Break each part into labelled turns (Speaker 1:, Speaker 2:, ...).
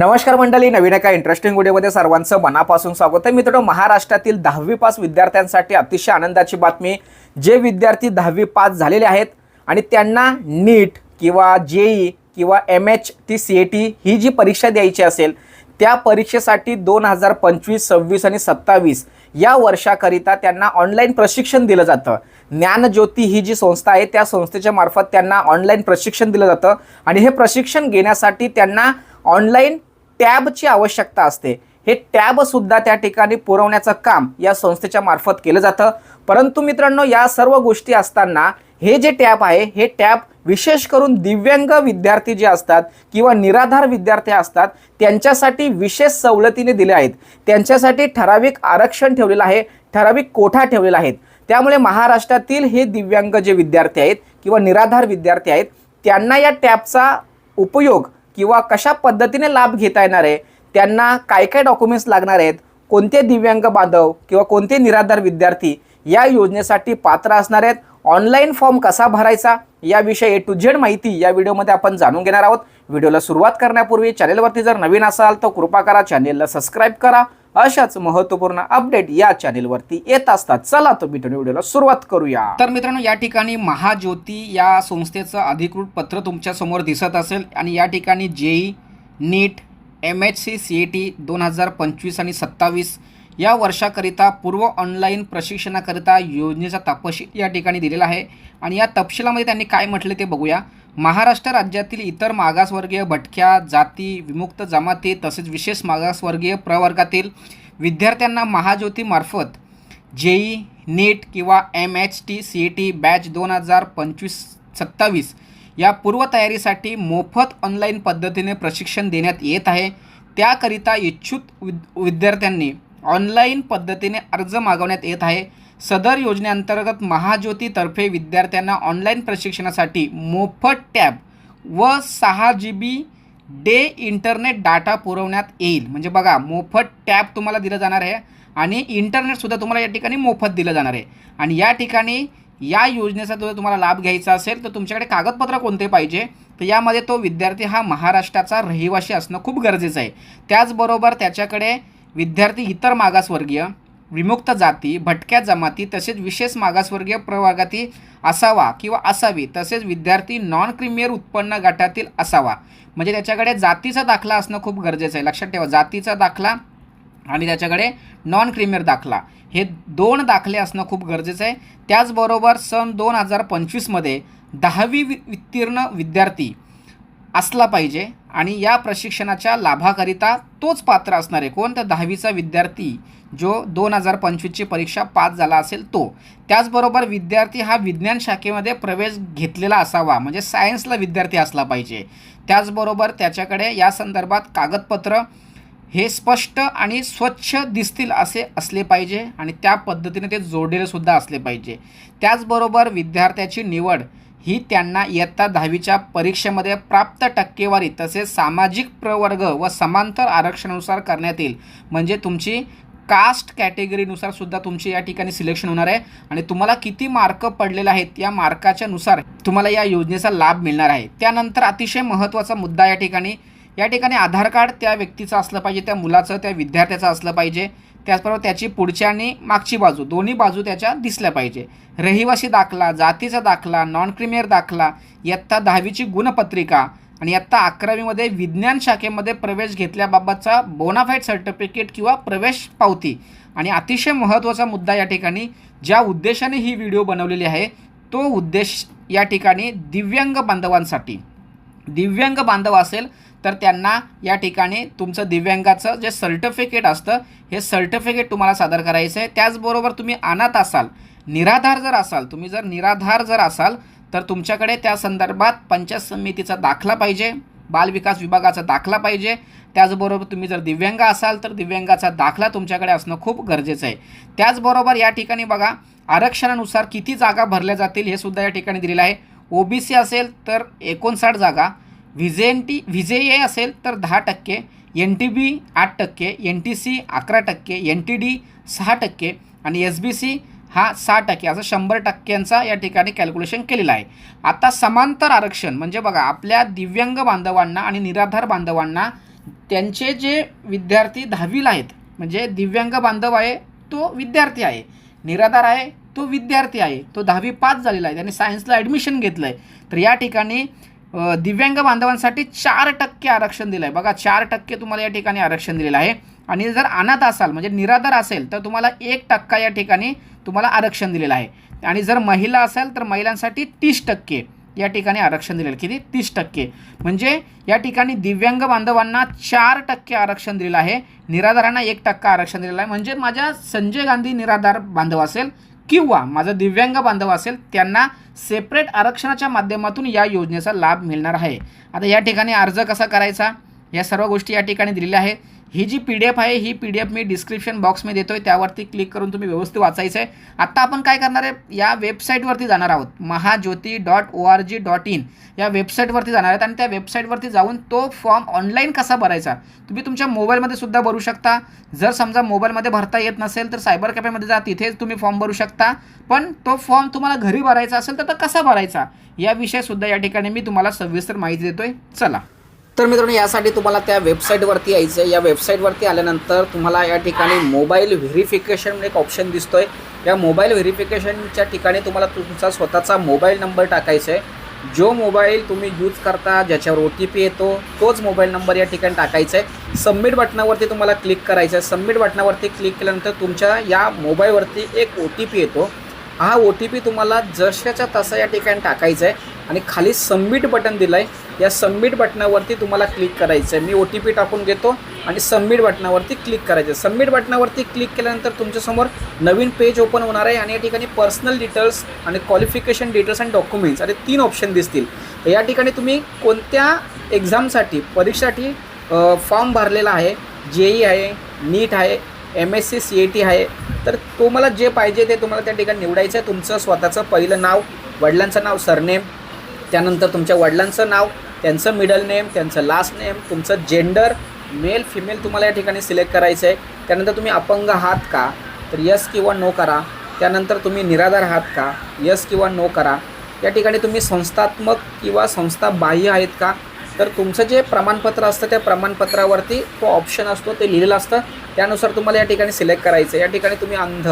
Speaker 1: नमस्कार मंडळी नवीन एका इंटरेस्टिंग व्हिडिओमध्ये सर्वांचं मनापासून स्वागत आहे. मित्रांनो महाराष्ट्रातील दहावी पास विद्यार्थ्यांसाठी अतिशय आनंदाची बातमी जे विद्यार्थी दहावी पास झालेले आहेत आणि त्यांना नीट किंवा जेई किंवा M H T C A T ही जी परीक्षा द्यायची असेल त्या परीक्षेसाठी दोन हजार पंचवीस सव्वीस आणि सत्तावीस या वर्षाकरिता त्यांना ऑनलाईन प्रशिक्षण दिलं जातं. ज्ञानज्योती ही जी संस्था आहे त्या संस्थेच्या मार्फत त्यांना ऑनलाईन प्रशिक्षण दिलं जातं. आणि हे प्रशिक्षण घेण्यासाठी त्यांना ऑनलाईन टॅबची आवश्यकता असते. हे टॅबसुद्धा त्या ठिकाणी पुरवण्याचं काम या संस्थेच्या मार्फत केलं जातं. परंतु मित्रांनो या सर्व गोष्टी असताना हे जे टॅब आहे हे टॅब विशेष करून दिव्यांग विद्यार्थी जे असतात किंवा निराधार विद्यार्थी असतात त्यांच्यासाठी विशेष सवलतीने दिले आहेत. त्यांच्यासाठी ठराविक आरक्षण ठेवलेलं आहे ठराविक कोठा ठेवलेला आहेत त्यामुळे महाराष्ट्रातील हे दिव्यांग जे विद्यार्थी आहेत किंवा निराधार विद्यार्थी आहेत त्यांना या टॅबचा उपयोग किंवा कशा पद्धतीने लाभ घेता येणार आहे त्यांना काय काय डॉक्युमेंट्स लागणार आहेत कोणते दिव्यांग बांधव किंवा कोणते निराधार विद्यार्थी या योजनेसाठी पात्र असणार आहेत ऑनलाईन फॉर्म कसा भरायचा याविषयी ए टू झेड माहिती या व्हिडिओमध्ये आपण जाणून घेणार आहोत. व्हिडिओला सुरुवात करण्यापूर्वी चॅनेलवरती जर नवीन असाल तर कृपा करा चॅनेलला सबस्क्राईब करा. अशाच महत्त्वपूर्ण अपडेट या चॅनेलवरती येत असतात. चला तर मित्रांनो व्हिडिओला सुरुवात करूया. तर मित्रांनो या ठिकाणी महाज्योती या संस्थेचं अधिकृत पत्र तुमच्यासमोर दिसत असेल आणि या ठिकाणी JEE NEET M H C C A T दोन हजार पंचवीस आणि सत्तावीस या वर्षाकरिता पूर्व ऑनलाईन प्रशिक्षणाकरिता योजनेचा तपशील या ठिकाणी दिलेला आहे. आणि या तपशिलामध्ये त्यांनी काय म्हटले ते बघूया. महाराष्ट्र राज्यातील इतर मागासवर्गीय भटक्या जाती विमुक्त जमाती तसेच विशेष मागासवर्गीय प्रवर्गातील विद्यार्थ्यांना महाज्योतीमार्फत जेई नेट किंवा M H T C A T batch दोन हजार पंचवीस सत्तावीस या पूर्वतयारीसाठी मोफत ऑनलाईन पद्धतीने प्रशिक्षण देण्यात येत आहे. त्याकरिता इच्छुक विद विद्यार्थ्यांनी ऑनलाईन पद्धतीने अर्ज मागवण्यात येत आहे. सदर योजनेअंतर्गत महाज्योतीतर्फे विद्यार्थ्यांना ऑनलाईन प्रशिक्षणासाठी मोफत टॅब व सहा G B day internet data पुरवण्यात येईल. म्हणजे बघा मोफत टॅब तुम्हाला दिलं जाणार आहे आणि इंटरनेटसुद्धा तुम्हाला या ठिकाणी मोफत दिलं जाणार आहे. आणि या ठिकाणी या योजनेचा जर तुम्हाला लाभ घ्यायचा असेल तर तुमच्याकडे कागदपत्र कोणते पाहिजे? तर यामध्ये तो विद्यार्थी हा महाराष्ट्राचा रहिवासी असणं खूप गरजेचं आहे. त्याचबरोबर त्याच्याकडे विद्यार्थी इतर मागासवर्गीय विमुक्त जाती भटक्या जमाती तसेच विशेष मागासवर्गीय प्रवर्गातील असावा किंवा असावी तसेच विद्यार्थी नॉन क्रिमियर उत्पन्न गटातील असावा. म्हणजे त्याच्याकडे जातीचा दाखला असणं खूप गरजेचं आहे. लक्षात ठेवा जातीचा दाखला आणि त्याच्याकडे नॉन क्रिमियर दाखला. हे दोन दाखले असणं खूप गरजेचं आहे. त्याचबरोबर सन दोन हजार पंचवीसमध्ये दहावी वि उत्तीर्ण विद्यार्थी असला पाहिजे आणि या प्रशिक्षणाच्या लाभाकरिता तोच पात्र असणार आहे. कोण तर दहावीचा विद्यार्थी जो दोन हजार पंचवीसची परीक्षा पास झाला असेल तो. त्याचबरोबर विद्यार्थी हा विज्ञान शाखेमध्ये प्रवेश घेतलेला असावा. म्हणजे सायन्सला विद्यार्थी असला पाहिजे. त्याचबरोबर त्याच्याकडे या संदर्भात कागदपत्र हे स्पष्ट आणि स्वच्छ दिसतील असे असले पाहिजे आणि त्या पद्धतीने ते जोडलेले सुद्धा असले पाहिजे. त्याचबरोबर विद्यार्थ्याची निवड ही त्यांना इयत्ता दहावीच्या परीक्षेमध्ये प्राप्त टक्केवारी तसेच सामाजिक प्रवर्ग व समांतर आरक्षणानुसार करण्यात येईल. म्हणजे तुमची कास्ट कॅटेगरीनुसार सुद्धा तुमची या ठिकाणी सिलेक्शन होणार आहे आणि तुम्हाला किती मार्क पडलेले आहेत या मार्काच्या नुसार तुम्हाला या योजनेचा लाभ मिळणार आहे. त्यानंतर अतिशय महत्त्वाचा मुद्दा या ठिकाणी या ठिकाणी आधार कार्ड त्या व्यक्तीचं असलं पाहिजे त्या मुलाचं त्या विद्यार्थ्याचं असलं पाहिजे. त्याचबरोबर त्याची पुढची आणि मागची बाजू दोन्ही बाजू त्याच्या दिसल्या पाहिजे. रहिवासी दाखला जातीचा दाखला नॉन क्रिमियर दाखला इयत्ता दहावीची गुणपत्रिका आणि इयत्ता अकरावीमध्ये विज्ञान शाखेमध्ये प्रवेश घेतल्याबाबतचा बोनाफाईड सर्टिफिकेट किंवा प्रवेश पावती. आणि अतिशय महत्त्वाचा मुद्दा या ठिकाणी ज्या उद्देशाने ही व्हिडिओ बनवलेली आहे तो उद्देश या ठिकाणी दिव्यांग बांधवांसाठी. दिव्यांग बांधव असेल तर त्यांना या ठिकाणी तुमचं दिव्यांगाचं जे सर्टिफिकेट असतं हे सर्टिफिकेट तुम्हाला सादर करायचं आहे. त्याचबरोबर तुम्ही अनाथ असाल निराधार जर असाल तुम्ही जर निराधार जर असाल तर तुमच्याकडे त्या संदर्भात पंचायत समितीचा दाखला पाहिजे बालविकास विभागाचा दाखला पाहिजे. त्याचबरोबर तुम्ही जर दिव्यांग असाल तर दिव्यांगाचा दाखला तुमच्याकडे असणं खूप गरजेचं आहे. त्याचबरोबर या ठिकाणी बघा आरक्षणानुसार किती जागा भरल्या जातील हे सुद्धा या ठिकाणी दिलेलं आहे. ओबीसी असेल तर एकोणसाठ जागा व्हिजेंटी व्हिजे ए असेल तर दहा टक्के एन टी बी आठ टक्के एन टी सी अकरा टक्के एन टी डी सहा टक्के आणि एस बी सी हा सहा टक्के असं शंभर टक्क्यांचा या ठिकाणी कॅल्क्युलेशन केलेलं आहे. आता समांतर आरक्षण म्हणजे बघा आपल्या दिव्यांग बांधवांना आणि निराधार बांधवांना त्यांचे जे विद्यार्थी दहावीला आहेत म्हणजे दिव्यांग बांधव आहे तो विद्यार्थी आहे. निराधार आहे तो विद्यार्थी आहे तो दहावी पास झालेला आहे त्याने सायन्सला ॲडमिशन घेतलं आहे तर या ठिकाणी दिव्यांग बांधवांसाठी चार टक्के आरक्षण दिलं आहे बघा चार टक्के तुम्हाला या ठिकाणी आरक्षण दिलेलं आहे. आणि जर अनाथ असाल म्हणजे निराधार असेल तर तुम्हाला एक टक्का या ठिकाणी तुम्हाला आरक्षण दिलेलं आहे. आणि जर महिला असेल तर महिलांसाठी तीस टक्के या ठिकाणी आरक्षण दिलेलं किती? तीस टक्के. म्हणजे या ठिकाणी दिव्यांग बांधवांना चार टक्के आरक्षण दिलेलं आहे. निराधारांना एक टक्का आरक्षण दिलेलं आहे. म्हणजे माझ्या संजय गांधी निराधार बांधव असेल किंवा माझा दिव्यांग बांधव असेल त्यांना सेपरेट आरक्षणाच्या माध्यमातून या योजनेचा लाभ मिळणार आहे. आता या ठिकाणी अर्ज कसा करायचा? या सर्व गोष्टी या ठिकाणी दिलेल्या आहेत ही जी पी डी एफ आहे ही पी डी एफ मी डिस्क्रिप्शन बॉक्समध्ये देतो आहे त्यावरती क्लिक करून तुम्ही व्यवस्थित वाचायचं आहे. आत्ता आपण काय करणार आहे? या वेबसाईटवरती जाणार आहोत. Mahajyoti dot O R G dot in या वेबसाईटवरती जाणार आहेत आणि त्या वेबसाईटवरती जाऊन तो फॉर्म ऑनलाईन कसा भरायचा? तुम्ही तुमच्या मोबाईलमध्ये सुद्धा भरू शकता. जर समजा मोबाईलमध्ये भरता येत नसेल तर सायबर कॅफेमध्ये जा. तिथेच तुम्ही फॉर्म भरू शकता. पण तो फॉर्म तुम्हाला घरी भरायचा असेल तर तो कसा भरायचा? या विषयसुद्धा या ठिकाणी मी तुम्हाला सविस्तर माहिती देतो आहे चला. तर मित्रांनो यासाठी तुम्हाला त्या वेबसाईटवरती यायचं आहे या वेबसाईटवरती आल्यानंतर तुम्हाला या ठिकाणी मोबाईल व्हेरिफिकेशन म्हणून एक ऑप्शन दिसतो आहे या मोबाईल व्हेरिफिकेशनच्या ठिकाणी तुम्हाला तुमचा स्वतःचा मोबाईल नंबर टाकायचा आहे जो मोबाईल तुम्ही यूज करता ज्याच्यावर ओ टी पी येतो तोच मोबाईल नंबर या ठिकाणी टाकायचा आहे सबमिट बटनावरती तुम्हाला क्लिक करायचं आहे सबमिट बटनावरती क्लिक केल्यानंतर तुमच्या या मोबाईलवरती एक ओ टी पी येतो. हा ओ टी पी तुम्हाला जशाच्या तसा या ठिकाणी टाकायचा आहे आणि खाली सबमिट बटन दिलं आहे या सबमिट बटनावरती तुम्हाला क्लिक करायचं आहे मी ओ टी पी टाकून घेतो आणि सबमिट बटनावरती क्लिक करायचं आहे सबमिट बटनावरती क्लिक केल्यानंतर तुमच्यासमोर नवीन पेज ओपन होणार आहे आणि या ठिकाणी पर्सनल डिटेल्स आणि क्वालिफिकेशन डिटेल्स आणि डॉक्युमेंट्स असे तीन ऑप्शन दिसतील. तर या ठिकाणी तुम्ही कोणत्या एक्झामसाठी परीक्षासाठी फॉर्म भरलेला आहे जे ई आहे नीट आहे M S C C A T आहे. तर तुम्हाला जे पाहिजे ते तुम्हाला त्या ठिकाणी निवडायचं आहे. तुमचं स्वतःचं पहिलं नाव वडिलांचं नाव सरनेम त्यानंतर तुमच्या वडिलांचं नाव त्यांचं मिडल नेम त्यांचं लास्ट नेम तुमचं जेंडर मेल फिमेल तुम्हाला या ठिकाणी सिलेक्ट करायचं आहे. त्यानंतर तुम्ही अपंग आहात का? तर यस किंवा नो करा. त्यानंतर तुम्ही निराधार आहात का? यस किंवा नो करा. या ठिकाणी तुम्ही संस्थात्मक किंवा संस्था बाह्य आहेत का? तर तुमचं जे प्रमाणपत्र असतं त्या प्रमाणपत्रावरती तो ऑप्शन असतो ते लिहिलेलं असतं. त्यानुसार तुम्हाला या ठिकाणी सिलेक्ट करायचं आहे. या ठिकाणी तुम्ही अंध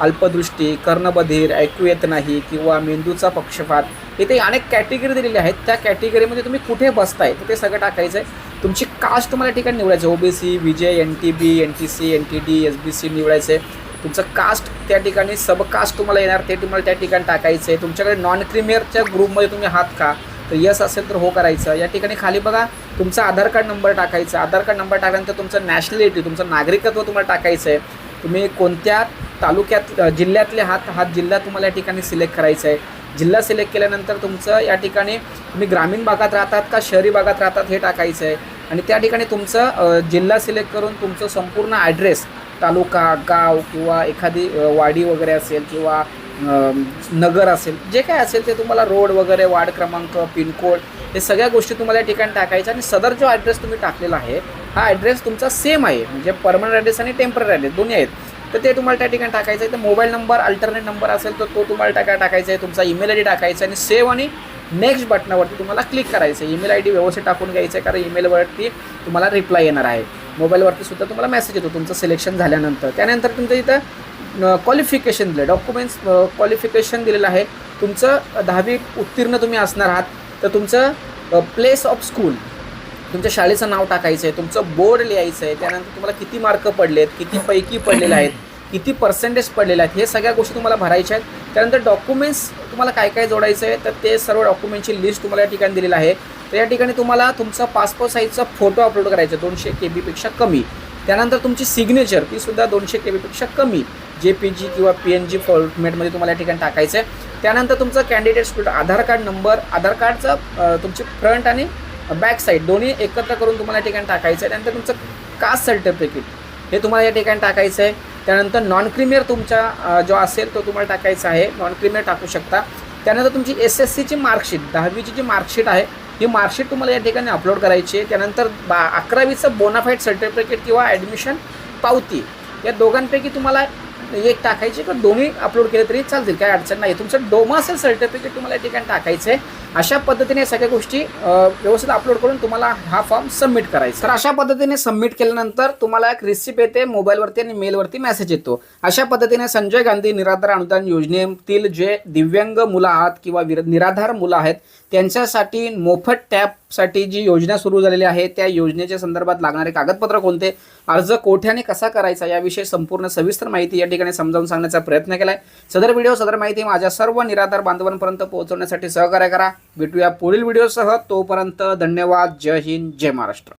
Speaker 1: अल्पदृष्टी कर्णबधीर ऐकू येत नाही किंवा मेंदूचा पक्षपात इथे अनेक कॅटेगरी दिलेली आहेत. त्या कॅटेगरीमध्ये तुम्ही कुठे बसताय तर ते सगळं टाकायचं आहे तुमची कास्ट तुम्हाला या ठिकाणी निवडायचं ओबीसी विजय N T B N T C N T D S B C निवडायचं आहे. तुमचं कास्ट त्या ठिकाणी सबकास्ट तुम्हाला येणार. ते तुम्हाला त्या ठिकाणी टाकायचं आहे. तुमच्याकडे नॉन क्रिमियरच्या ग्रुपमध्ये तुम्ही आहात का तर यस असेल तर हो करायचं. या ठिकाणी खाली बघा तुमचा आधार कार्ड नंबर टाकायचा. आधार कार्ड नंबर टाकल्यानंतर तुमचं नॅशनॅलिटी तुमचं नागरिकत्व तुम्हाला टाकायचं आहे तुम्ही कोणत्या तालुक्यात जिल्ह्यातले आहात हा जिल्हा तुम्हाला या ठिकाणी सिलेक्ट करायचा आहे जिल्हा सिलेक्ट केल्यानंतर तुमचं या ठिकाणी तुम्ही ग्रामीण भागात राहतात का शहरी भागात राहतात हे टाकायचं आहे आणि त्या ठिकाणी तुमचं जिल्हा सिलेक्ट करून तुमचं संपूर्ण ॲड्रेस तालुका गाव किंवा एखादी वाडी वगैरे असेल किंवा नगर असेल जे काय असेल ते तुम्हाला रोड वगैरे वार्ड क्रमांक पिनकोड हे सगळ्या गोष्टी तुम्हाला या ठिकाणी टाकायच्या आणि सदर जो ॲड्रेस तुम्ही टाकलेला आहे हा ॲड्रेस तुमचा सेम आहे. म्हणजे परमनंट ॲड्रेस आणि टेंपररी ॲड्रेस दोन्ही आहेत. तर ते तुम्हाला त्या ठिकाणी टाकायचं आहे. तर मोबाईल नंबर अल्टरनेट नंबर असेल तर तो तुम्हाला टाका टाकायचा आहे. तुमचा ईमेल आय डी टाकायचा आहे आणि सेव्ह आणि नेक्स्ट बटनावरती तुम्हाला क्लिक करायचं आहे. ईमेल आय डी व्यवस्थित टाकून घ्यायचं आहे कारण ईमेलवरती तुम्हाला रिप्लाय येणार आहे. मोबाईलवरती सुद्धा तुम्हाला मेसेज येतो. तुमचं सिलेक्शन झाल्यानंतर. त्यानंतर तुमचं इथं क्वालिफिकेशन दिलं डॉक्युमेंट्स क्वालिफिकेशन दिलेलं आहे. तुमचं दहावी उत्तीर्ण तुम्ही असणार आहात. तर तुमचं प्लेस ऑफ स्कूल तुमच्या शाळेचं नाव टाकायचं आहे तुमचं बोर्ड लिहायचं आहे त्यानंतर तुम्हाला किती मार्क पडलेत किती पैकी पडलेले आहेत किती पर्सेंटेज पडलेले आहेत हे सगळ्या गोष्टी तुम्हाला भरायच्या आहेत. त्यानंतर डॉक्युमेंट्स तुम्हाला काय काय जोडायचं आहे तर ते सर्व डॉक्युमेंटची लिस्ट तुम्हाला या ठिकाणी दिलेलं आहे. तर या ठिकाणी तुम्हाला तुमचा पासपोर्ट साईजचा फोटो अपलोड करायचा आहे. दोनशे के बीपेक्षा कमी. त्यानंतर तुमची सिग्नेचर ती सुद्धा दोनशे के बीपेक्षा कमी. जे पी जी किंवा पी एन जी फॉर्मेटमध्ये तुम्हाला या ठिकाणी टाकायचं आहे त्यानंतर तुमचं candidate student Aadhaar card number Aadhaar कार्डचं तुमची फ्रंट आणि बॅक साईड दोन्ही एकत्र करून तुम्हाला या ठिकाणी टाकायचं आहे त्यानंतर तुमचं कास्ट सर्टिफिकेट हे तुम्हाला या ठिकाणी टाकायचं आहे त्यानंतर नॉन क्रिमियर तुमचा जो असेल तो तुम्हाला टाकायचा आहे. नॉन क्रिमियर टाकू शकता. त्यानंतर तुमची एस एस सीची मार्कशीट दहावीची जी मार्कशीट आहे ही मार्कशीट तुम्हाला या ठिकाणी अपलोड करायची आहे. त्यानंतर बा अकरावीचं बोनाफाईड सर्टिफिकेट किंवा ॲडमिशन पावती. या दोघांपैकी तुम्हाला एक टाकायची किंवा दोन्ही अपलोड केले तरी चालतील. काही अडचण नाही तुमचं डोमासेल सर्टिफिकेट तुम्हाला या ठिकाणी टाकायचं आहे. अशा पद्धतीने सगळ्या गोष्टी व्यवस्थित अपलोड करून तुम्हाला हा फॉर्म सबमिट करायचा. तर अशा पद्धतीने सबमिट केल्यानंतर तुम्हाला एक रिसिप्ट येते मोबाईलवरती आणि मेलवरती मेसेज येतो. अशा पद्धतीने संजय गांधी निराधार अनुदान योजनेतील जे दिव्यांग मुलं आहात किंवा विर- निराधार मुलं आहेत त्यांच्यासाठी मोफत टॅबसाठी जी योजना सुरू झालेली आहे त्या योजनेच्या संदर्भात लागणारे कागदपत्र कोणते अर्ज कोठ्याने कसा करायचा याविषयी संपूर्ण सविस्तर माहिती या ठिकाणी समजावून सांगण्याचा प्रयत्न केला आहे सदर व्हिडिओ सदर माहिती माझ्या सर्व निराधार बांधवांपर्यंत पोहोचवण्यासाठी सहकार्य करा. भेटूया पुढील व्हिडिओसह. तोपर्यंत धन्यवाद. जय हिंद जय महाराष्ट्र.